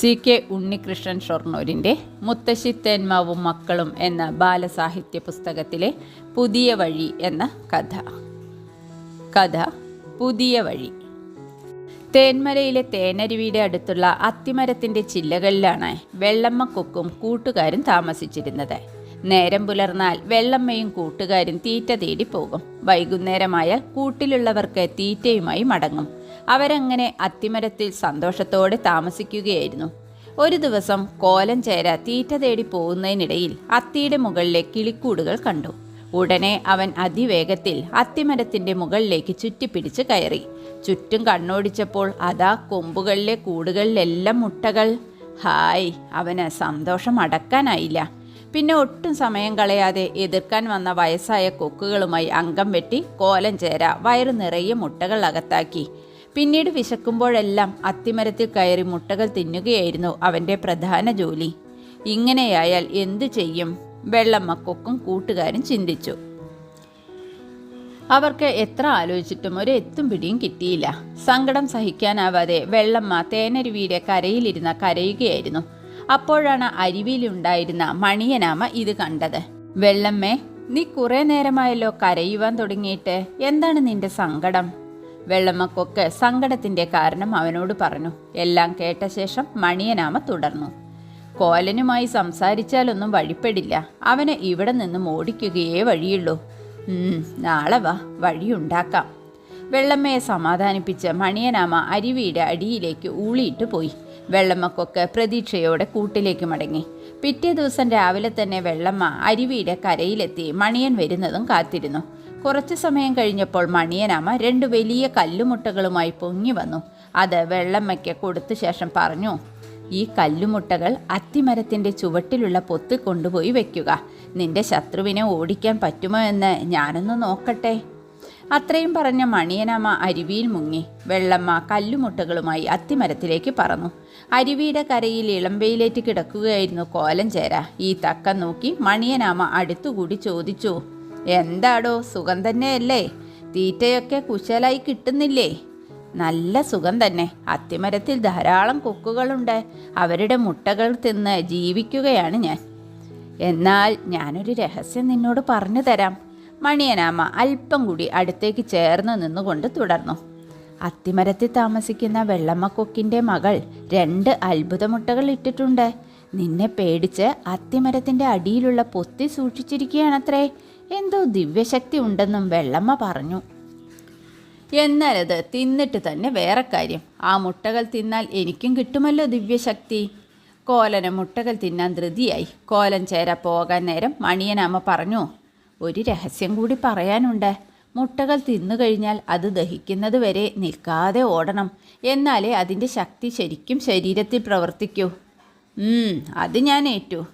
C K Unnikrishnan ഷൊർണൂരിന്റെ മുത്തശ്ശി തേന്മാവും മക്കളും എന്ന ബാലസാഹിത്യ പുസ്തകത്തിലെ പുതിയ വഴി എന്ന കഥ. കഥ പുതിയ വഴി. തേന്മലയിലെ തേനരുവിയുടെ അടുത്തുള്ള അത്തിമരത്തിന്റെ ചില്ലകളിലാണ് വെള്ളമ്മക്കൊക്കും കൂട്ടുകാരും താമസിച്ചിരുന്നത്. നേരം പുലർന്നാൽ വെള്ളമ്മയും കൂട്ടുകാരും തീറ്റ തേടി പോകും. വൈകുന്നേരമായാൽ കൂട്ടിലുള്ളവർക്ക് തീറ്റയുമായി മടങ്ങും. അവരങ്ങനെ അത്തിമരത്തിൽ സന്തോഷത്തോടെ താമസിക്കുകയായിരുന്നു. ഒരു ദിവസം കോലം ചേര തീറ്റ തേടി പോകുന്നതിനിടയിൽ അത്തിയുടെ മുകളിലെ കിളിക്കൂടുകൾ കണ്ടു. ഉടനെ അവൻ അതിവേഗത്തിൽ അത്തിമരത്തിന്റെ മുകളിലേക്ക് ചുറ്റിപ്പിടിച്ച് കയറി. ചുറ്റും കണ്ണോടിച്ചപ്പോൾ അതാ കൊമ്പുകളിലെ കൂടുകളിലെല്ലാം മുട്ടകൾ. ഹായ് അവന് സന്തോഷം അടക്കാനായില്ല. പിന്നെ ഒട്ടും സമയം കളയാതെ എതിർക്കാൻ വന്ന വയസ്സായ കൊക്കുകളുമായി അംഗം വെട്ടി കോലം ചേര വയറു നിറയെ മുട്ടകൾ അകത്താക്കി. പിന്നീട് വിശക്കുമ്പോഴെല്ലാം അത്തിമരത്തിൽ കയറി മുട്ടകൾ തിന്നുകയായിരുന്നു അവന്റെ പ്രധാന ജോലി. ഇങ്ങനെയായാൽ എന്തു ചെയ്യും? വെള്ളമ്മ കൊക്കും കൂട്ടുകാരും ചിന്തിച്ചു. അവർക്ക് എത്ര ആലോചിച്ചിട്ടും ഒരു എത്തും പിടിയും കിട്ടിയില്ല. സങ്കടം സഹിക്കാനാവാതെ വെള്ളമ്മ തേനരുവിയുടെ കരയിലിരുന്ന കരയുകയായിരുന്നു. അപ്പോഴാണ് അരുവിയിലുണ്ടായിരുന്ന മണിയനാമ ഇത് കണ്ടത്. വെള്ളമ്മേ നീ കുറെ നേരമായല്ലോ കരയുവാൻ തുടങ്ങിയിട്ട്. എന്താണ് നിന്റെ സങ്കടം? വെള്ളമ്മക്കൊക്കെ സങ്കടത്തിന്റെ കാരണം അവനോട് പറഞ്ഞു. എല്ലാം കേട്ട ശേഷം മണിയനാമ തുടർന്നു. കോലനുമായി സംസാരിച്ചാലൊന്നും വഴിപ്പെടില്ല. അവന് ഇവിടെ നിന്നും ഓടിക്കുകയേ വഴിയുള്ളൂ. നാളെ വാ വഴിയുണ്ടാക്കാം. വെള്ളമ്മയെ സമാധാനിപ്പിച്ച് മണിയനാമ അരുവിയുടെ അടിയിലേക്ക് ഊളിയിട്ട് പോയി. വെള്ളമ്മക്കൊക്കെ പ്രതീക്ഷയോടെ കൂട്ടിലേക്ക് മടങ്ങി. പിറ്റേ ദിവസം രാവിലെ തന്നെ വെള്ളമ്മ അരുവിയുടെ കരയിലെത്തി മണിയൻ വരുന്നതും കാത്തിരുന്നു. കുറച്ച് സമയം കഴിഞ്ഞപ്പോൾ മണിയനാമ രണ്ട് വലിയ കല്ലുമുട്ടകളുമായി പൊങ്ങി വന്നു. അത് വെള്ളമ്മയ്ക്ക് കൊടുത്ത ശേഷം പറഞ്ഞു ഈ കല്ലുമുട്ടകൾ അത്തിമരത്തിന്റെ ചുവട്ടിലുള്ള പൊത്ത് കൊണ്ടുപോയി വയ്ക്കുക നിന്റെ ശത്രുവിനെ ഓടിക്കാൻ പറ്റുമോ എന്ന് ഞാനൊന്ന് നോക്കട്ടെ. അത്രയും പറഞ്ഞ മണിയനമ്മ അരുവിയിൽ മുങ്ങി. വെള്ളമ്മ കല്ലുമുട്ടകളുമായി അത്തിമരത്തിലേക്ക് പറന്നു. അരുവിയുടെ കരയിൽ ഇളമ്പയിലേറ്റ് കിടക്കുകയായിരുന്നു കോലം ചേര ഈ തക്കം നോക്കി മണിയനാമ അടുത്തുകൂടി ചോദിച്ചു എന്താടോ സുഖം തന്നെയല്ലേ? തീറ്റയൊക്കെ കുശലായി കിട്ടുന്നില്ലേ? നല്ല സുഖം തന്നെ. അത്തിമരത്തിൽ ധാരാളം കൊക്കുകളുണ്ട്. അവരുടെ മുട്ടകൾ തിന്ന് ജീവിക്കുകയാണ് ഞാൻ. എന്നാൽ ഞാനൊരു രഹസ്യം നിന്നോട് പറഞ്ഞു തരാം. മണിയനാമ അല്പം കൂടി അടുത്തേക്ക് ചേർന്ന് നിന്നുകൊണ്ട് തുടർന്നു. അത്തിമരത്തിൽ താമസിക്കുന്ന വെള്ളമ്മക്കൊക്കിന്റെ മകൾ രണ്ട് അത്ഭുത മുട്ടകൾ ഇട്ടിട്ടുണ്ട്. നിന്നെ പേടിച്ച് അത്തിമരത്തിന്റെ അടിയിലുള്ള പൊത്തി സൂക്ഷിച്ചിരിക്കുകയാണത്രേ. എന്തോ ദിവ്യശക്തി ഉണ്ടെന്നും വെള്ളമ്മ പറഞ്ഞു. എന്നാലത് തിന്നിട്ട് തന്നെ വേറെ കാര്യം. ആ മുട്ടകൾ തിന്നാൽ എനിക്കും കിട്ടുമല്ലോ ദിവ്യശക്തി. കോലന് മുട്ടകൾ തിന്നാൻ ധൃതിയായി. കോലൻ ചേര പോകാൻ നേരം മണിയനാമ പറഞ്ഞു ഒരു രഹസ്യം കൂടി പറയാനുണ്ട്. മുട്ടകൾ തിന്നു കഴിഞ്ഞാൽ അത് ദഹിക്കുന്നത് വരെ നിൽക്കാതെ ഓടണം. എന്നാലേ അതിന്റെ ശക്തി ശരിക്കും ശരീരത്തിൽ പ്രവർത്തിക്കൂ. അത് ഞാൻ ഏറ്റു.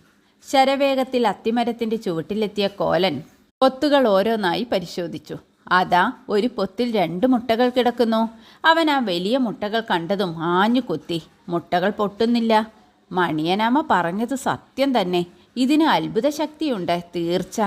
ശരവേഗത്തിൽ അത്തിമരത്തിന്റെ ചുവട്ടിലെത്തിയ കോലൻ പൊത്തുകൾ ഓരോന്നായി പരിശോധിച്ചു. അതാ ഒരു പൊത്തിൽ രണ്ട് മുട്ടകൾ കിടക്കുന്നു. അവൻ ആ വലിയ മുട്ടകൾ കണ്ടതും ആഞ്ഞു കൊത്തി. മുട്ടകൾ പൊട്ടുന്നില്ല. മണിയനാമ പറഞ്ഞത് സത്യം തന്നെ. ഇതിന് അത്ഭുത ശക്തിയുണ്ട് തീർച്ച.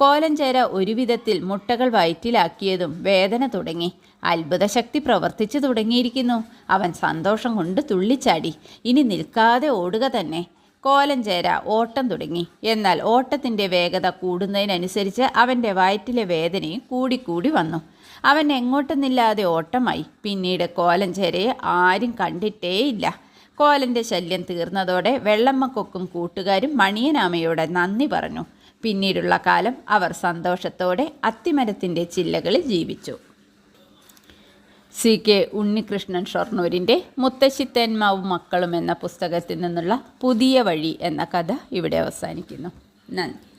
കോലഞ്ചേര ഒരുവിധത്തിൽ മുട്ടകൾ വയറ്റിലാക്കിയതും വേദന തുടങ്ങി. അത്ഭുതശക്തി പ്രവർത്തിച്ചു തുടങ്ങിയിരിക്കുന്നു. അവൻ സന്തോഷം കൊണ്ട് തുള്ളിച്ചാടി. ഇനി നിൽക്കാതെ ഓടുക തന്നെ. കോലഞ്ചേര ഓട്ടം തുടങ്ങി. എന്നാൽ ഓട്ടത്തിന്റെ വേഗത കൂടുന്നതിനനുസരിച്ച് അവന്റെ വയറ്റിലെ വേദനയും കൂടിക്കൂടി വന്നു. അവൻ എങ്ങോട്ടെന്നില്ലാതെ ഓട്ടമായി. പിന്നീട് കോലഞ്ചേരയെ ആരും കണ്ടിട്ടേയില്ല. കോലന്റെ ശല്യം തീർന്നതോടെ വെള്ളമ്മക്കൊക്കും കൂട്ടുകാരും മണിയനാമയോട് നന്ദി പറഞ്ഞു. പിന്നീടുള്ള കാലം അവർ സന്തോഷത്തോടെ അത്തിമരത്തിന്റെ ചില്ലകളിൽ ജീവിച്ചു. സി കെ ഉണ്ണികൃഷ്ണൻ ഷൊർണൂരിന്റെ മുത്തശ്ശിത്തേന്മാവും മക്കളും എന്ന പുസ്തകത്തിൽ നിന്നുള്ള പുതിയ വഴി എന്ന കഥ ഇവിടെ അവസാനിക്കുന്നു. നന്ദി.